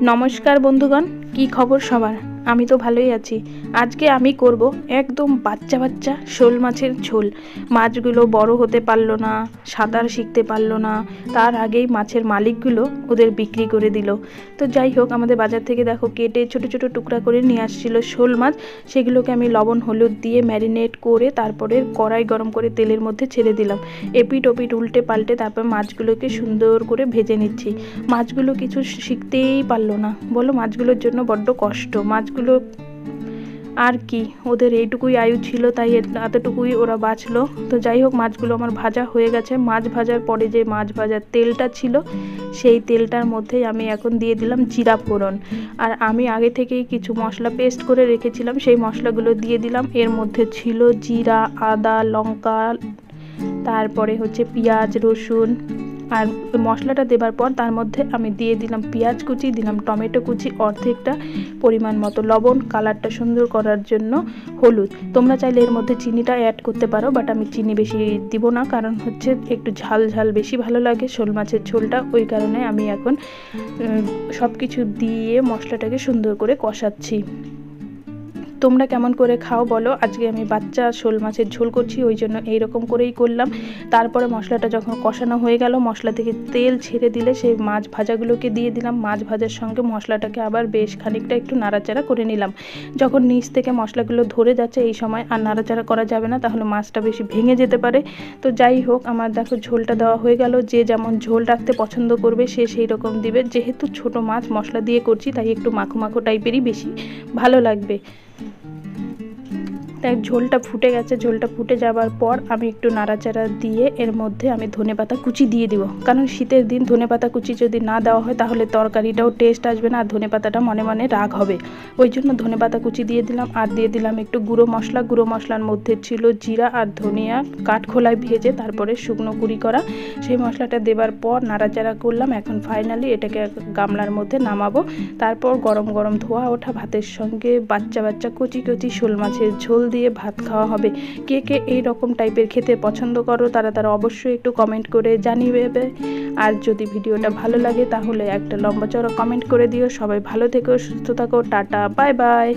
নমস্কার বন্ধুগণ কি খবর সবার? আমি তো ভালোই আছি। আজকে আমি করব একদম বাচ্চা বাচ্চা শোল মাছের ঝোল। মাছগুলো বড় হতে পারল না, সাঁতার শিখতে পারল না, তার আগেই মাছের মালিকগুলো ওদের বিক্রি করে দিল। তো যাই হোক, আমাদের বাজার থেকে দেখো কেটে ছোট ছোট টুকরা করে নিয়ে আসছিল শোল মাছ। সেগুলোকে আমি লবণ, হলুদ দিয়ে ম্যারিনেট করে তারপরে কড়াই গরম করে তেলের মধ্যে ছেড়ে দিলাম। এপিট ওপিট উল্টে পাল্টে তারপর মাছগুলোকে সুন্দর করে ভেজে নিচ্ছি। মাছগুলো কিছু শিখতেই পারল না। বলো মাছগুলোর জন্য বড্ড কষ্ট। মাছগুলো আর কি, ওদের এইটুকুই আয়ু ছিল, তাই এতটুকুই ওরা বাঁচলো। তো যাই হোক, মাছগুলো আমার ভাজা হয়ে গেছে। মাছ ভাজার পরে যে মাছ ভাজার তেলটা ছিল, সেই তেলটার মধ্যেই আমি এখন দিয়ে দিলাম জিরা ফোড়ন। আর আমি আগে থেকেই কিছু মশলা পেস্ট করে রেখেছিলাম, সেই মশলাগুলো দিয়ে দিলাম। এর মধ্যে ছিল জিরা, আদা, লঙ্কা, তারপরে হচ্ছে পেঁয়াজ, রসুন আর মশলাটা দেবার পর তার মধ্যে আমি দিয়ে দিলাম পেঁয়াজ কুচি, দিলাম টমেটো কুচি, অর্ধেকটা পরিমাণ মতো লবণ, কালারটা সুন্দর করার জন্য হলুদ। তোমরা চাইলে এর মধ্যে চিনিটা অ্যাড করতে পারো বাট আমি চিনি বেশি দিব না, কারণ হচ্ছে একটু ঝাল ঝাল বেশি ভালো লাগে শোল মাছের ঝোলটা। ওই কারণে আমি এখন সব কিছু দিয়ে মশলাটাকে সুন্দর করে কষাচ্ছি। তোমরা কেমন করে খাও বলো। আজকে আমি বাচ্চা শোল মাছের ঝোল করছি, ওই জন্য এইরকম করেই করলাম। তারপরে মশলাটা যখন কষানো হয়ে গেল, মশলা থেকে তেল ছেড়ে দিলে সেই মাছ ভাজাগুলোকে দিয়ে দিলাম। মাছ ভাজার সঙ্গে মশলাটাকে আবার বেশ খানিকটা একটু নাড়াচাড়া করে নিলাম। যখন নিচ থেকে মশলাগুলো ধরে যাচ্ছে এই সময় আর নাড়াচাড়া করা যাবে না, তাহলে মাছটা বেশি ভেঙে যেতে পারে। তো যাই হোক, আমার দেখো ঝোলটা দেওয়া হয়ে গেল। যে যেমন ঝোল রাখতে পছন্দ করবে, সে সেই রকম দিবে। যেহেতু ছোট মাছ মশলা দিয়ে করছি, তাই একটু মাখো মাখো টাইপেরই বেশি ভালো লাগবে। তাই ঝোলটা ফুটে গেছে, ঝোলটা ফুটে যাবার পর আমি একটু নাড়াচাড়া দিয়ে এর মধ্যে আমি ধনেপাতা কুচি দিয়ে দিব। কারণ শীতের দিন ধনেপাতা কুচি যদি না দেওয়া হয়, তাহলে তরকারিটাও টেস্ট আসবে না আর ধনেপাতাটা মনে মনে রাগ হবে। ওই জন্য ধনেপাতা কুচি দিয়ে দিলাম আর দিয়ে দিলাম একটু গুঁড়ো মশলা। গুঁড়ো মশলার মধ্যে ছিল জিরা আর ধনিয়া কাঠখোলায় ভেজে তারপরে শুকনো গুঁড়ি করা। সেই মশলাটা দেবার পর নাড়াচাড়া করলাম। এখন ফাইনালি এটাকে গামলার মধ্যে নামাবো। তারপর গরম গরম ধোয়া ওঠা ভাতের সঙ্গে বাচ্চা বাচ্চা কচি কচি শোল মাছের ঝোল দিয়ে ভাত খাওয়া হবে। কে কে এই রকম টাইপের খেতে পছন্দ করো, তারা তারা অবশ্যই একটু কমেন্ট করে জানিয়ে আর যদি ভিডিওটা ভালো লাগে, তাহলে একটা লম্বা চড়া কমেন্ট করে দিও। সবাই ভালো থেকো, সুস্থ থাকো, টাটা বাই বাই